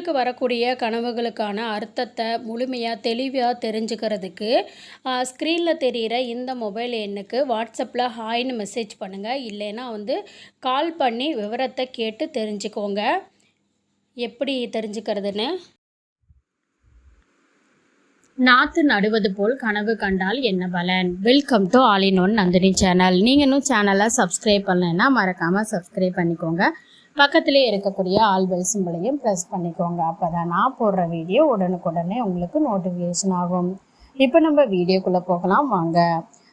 உங்களுக்கு வரக்கூடிய கனவுகளுக்கான அர்த்தத்தை முழுமையாக தெளிவாக தெரிஞ்சுக்கிறதுக்கு ஸ்க்ரீனில் தெரிகிற இந்த மொபைல் எண்ணுக்கு வாட்ஸ்அப்பில் ஹாய்னு மெசேஜ் பண்ணுங்கள் இல்லைன்னா வந்து கால் பண்ணி விவரத்தை கேட்டு தெரிஞ்சுக்கோங்க. எப்படி தெரிஞ்சுக்கிறதுன்னு? நாற்று நடுவது போல் கனவு கண்டால் என்ன பலன்? Welcome to all in one Nandini channel நீங்கள் இன்னும் சேனலை சப்ஸ்கிரைப் பண்ணலைன்னா மறக்காமல் சப்ஸ்கிரைப் பண்ணிக்கோங்க. பக்கத்திலே இருக்கக்கூடிய ஆல்பெல் சிம்பிளையும் ப்ரெஸ் பண்ணிக்கோங்க. அப்போ தான் நான் போடுற வீடியோ உடனுக்குடனே உங்களுக்கு நோட்டிஃபிகேஷன் ஆகும். இப்போ நம்ம வீடியோக்குள்ளே போகலாம். வாங்க.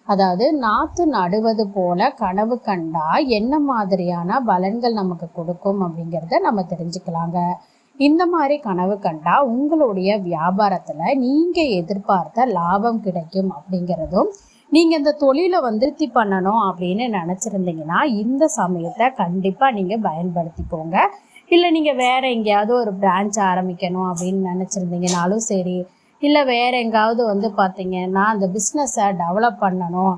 அதாவது நாற்று நடுவது போல கனவு கண்டா என்ன மாதிரியான பலன்கள் நமக்கு கொடுக்கும் அப்படிங்கிறத நம்ம தெரிஞ்சுக்கலாங்க. இந்த மாதிரி கனவு கண்டா உங்களுடைய வியாபாரத்தில் நீங்கள் எதிர்பார்த்த லாபம் கிடைக்கும் அப்படிங்கிறதும் நீங்கள் இந்த தொழிலை வந்துருத்தி பண்ணணும் அப்படின்னு நினச்சிருந்தீங்கன்னா இந்த சமயத்தை கண்டிப்பாக நீங்கள் பயன்படுத்திக்கோங்க. இல்லை நீங்கள் வேறு எங்கேயாவது ஒரு பிரான்ச் ஆரம்பிக்கணும் அப்படின்னு நினச்சிருந்தீங்கனாலும் சரி இல்லை வேறு எங்காவது வந்து பார்த்தீங்கன்னா அந்த பிஸ்னஸை டெவலப் பண்ணணும்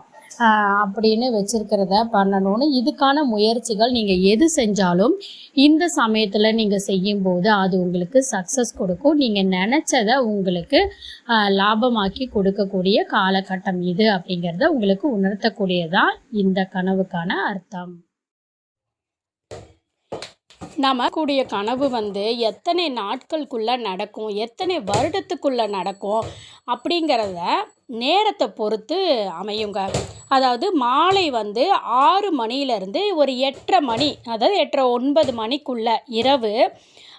அப்படின்னு வச்சுருக்கிறத பண்ணணும்னு இதுக்கான முயற்சிகள் நீங்கள் எது செஞ்சாலும் இந்த சமயத்தில் நீங்கள் செய்யும்போது அது உங்களுக்கு சக்ஸஸ் கொடுக்கும். நீங்கள் நினச்சதை உங்களுக்கு லாபமாக்கி கொடுக்கக்கூடிய காலகட்டம் இது அப்படிங்கிறத உங்களுக்கு உணர்த்தக்கூடியதான் இந்த கனவுக்கான அர்த்தம். நம்ம கூடிய கனவு வந்து எத்தனை நாட்களுக்குள்ளே நடக்கும் எத்தனை வருடத்துக்குள்ளே நடக்கும் அப்படிங்கிறத நேரத்தை பொறுத்து அமையுங்க. அதாவது மாலை வந்து ஆறு மணியிலேருந்து ஒரு எட்டரை மணி அதாவது எட்டரை ஒன்பது மணிக்குள்ளே இரவு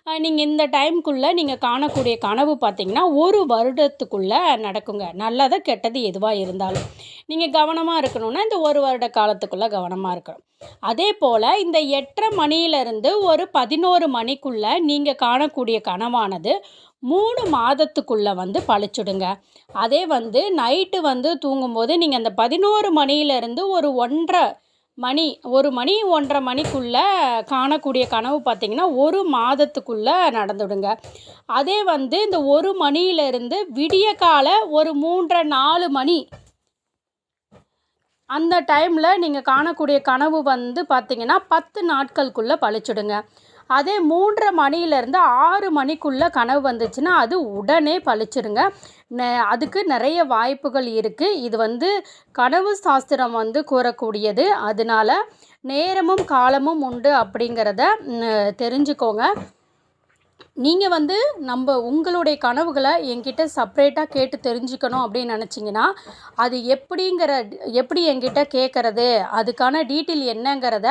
நீங்கள் இந்த டைம்குள்ளே நீங்கள் காணக்கூடிய கனவு பார்த்திங்கன்னா ஒரு வருடத்துக்குள்ளே நடக்குங்க. நல்லதாக கெட்டது எதுவாக இருந்தாலும். நீங்கள் கவனமாக இருக்கணும்னா இந்த ஒரு வருட காலத்துக்குள்ளே கவனமாக இருக்கணும். அதே போல் இந்த எட்டரை மணியிலிருந்து ஒரு பதினோரு மணிக்குள்ளே நீங்கள் காணக்கூடிய கனவானது மூணு மாதத்துக்குள்ளே வந்து பழிச்சுடுங்க. அதே வந்து நைட்டு வந்து தூங்கும்போது நீங்கள் அந்த பதினோரு மணியிலேருந்து ஒரு ஒன்றரை மணி ஒரு மணி ஒன்றரை மணிக்குள்ளே காணக்கூடிய கனவு பார்த்திங்கன்னா ஒரு மாதத்துக்குள்ளே நடந்துடுங்க. அதே வந்து இந்த ஒரு மணியிலிருந்து விடிய கால ஒரு மூன்றரை நாலு மணி. அந்த டைமில் நீங்கள் காணக்கூடிய கனவு வந்து பார்த்திங்கன்னா பத்து நாட்களுக்குள்ளே பழிச்சுடுங்க. அதே மூன்றரை மணியிலேருந்து ஆறு மணிக்குள்ளே கனவு வந்துச்சுன்னா அது உடனே பழிச்சிருங்க. அதுக்கு நிறைய வாய்ப்புகள் இருக்குது இது வந்து கனவு சாஸ்திரம் வந்து கூறக்கூடியது. அதனால் நேரமும் காலமும் உண்டு அப்படிங்கிறத தெரிஞ்சுக்கோங்க. நீங்கள் வந்து நம்ம உங்களுடைய கனவுகளை என்கிட்ட செப்ரேட்டாக கேட்டு தெரிஞ்சுக்கணும் அப்படின்னு நினச்சிங்கன்னா அது எப்படிங்கிற எப்படி என்கிட்ட கேட்குறது அதுக்கான டீட்டெயில் என்னங்கிறத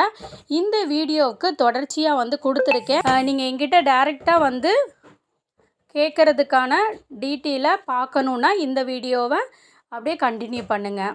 இந்த வீடியோவுக்கு தொடர்ச்சியாக வந்து கொடுத்துருக்கேன். நீங்கள் என்கிட்ட டைரெக்டாக வந்து கேட்குறதுக்கான டீட்டெயிலை பார்க்கணுன்னா இந்த வீடியோவை அப்படியே கண்டினியூ பண்ணுங்கள்